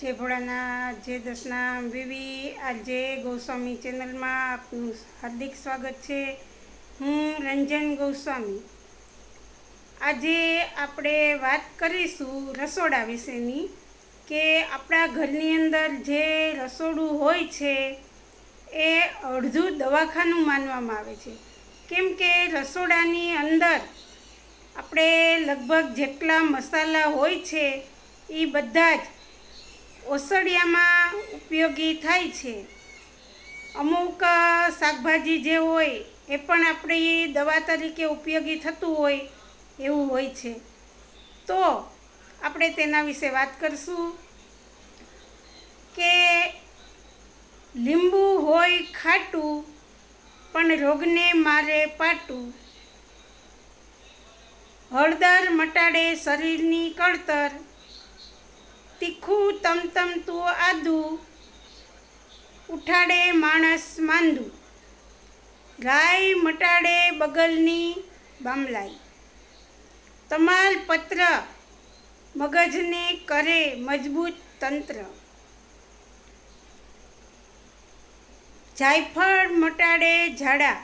જય જે જય દસના વિવી આજે ગોસ્વામી ચેનલમાં આપનું હાર્દિક સ્વાગત છે. હું રંજન ગોસ્વામી. આજે આપણે વાત કરીશું રસોડા વિશેની કે આપણા ઘરની અંદર જે રસોડું હોય છે એ અડધું દવાખાનું માનવામાં આવે છે. કેમ કે રસોડાની અંદર આપણે લગભગ જેટલા મસાલા હોય છે એ બધા જ ઓસડિયામાં ઉપયોગી થાય છે. અમુક શાકભાજી જે હોય, એ પણ આપણી દવા તરીકે ઉપયોગી થતું હોય, એવું હોય છે. તો, આપણે તેના વિશે વાત કરશું કે લીંબુ હોય ખાટું, પણ રોગને મારે પાટું. હળદર મટાડે શરીરની કળતર તીખું તમતમતું આધું ઉઠાડે માણસ માંદું, ગાય મટાડે બગલની બામલાઈ. તમાલ પત્ર મગજને કરે મજબૂત તંત્ર. જાયફળ મટાડે ઝાડા.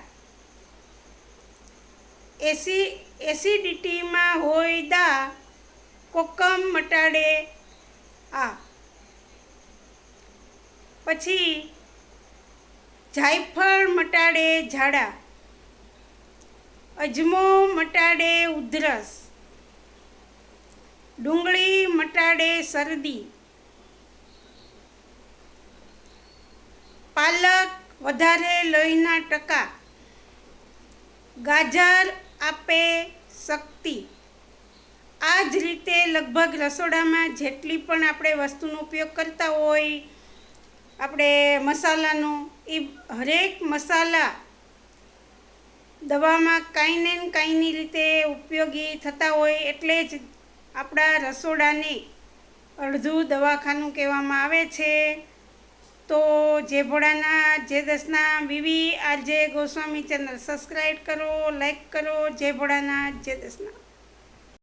એસી, એસિડિટીમાં હોય દા, કોકમ મટાડે આ. પછી જાયફળ મટાડે ઝાડા, અજમો મટાડે ઉધરસ, ડુંગળી મટાડે શરદી, પાલક વધારે લોહીના ટકા, ગાજર આપે શક્તિ. આ જ રીતે લગભગ રસોડામાં જેટલી પણ આપણે વસ્તુનો ઉપયોગ કરતા હોય આપણે મસાલાનું એ હરેક મસાલા દવામાં કાંઈ ને કાંઈની રીતે ઉપયોગી થતા હોય એટલે જ આપણા રસોડાને અડધું દવાખાનું કહેવામાં આવે છે. તો જે ભોળાના જે દસના વિવી આરજે ગોસ્વામી ચેનલ સબસ્ક્રાઈબ કરો, લાઈક કરો જય ભોળાના જે દસના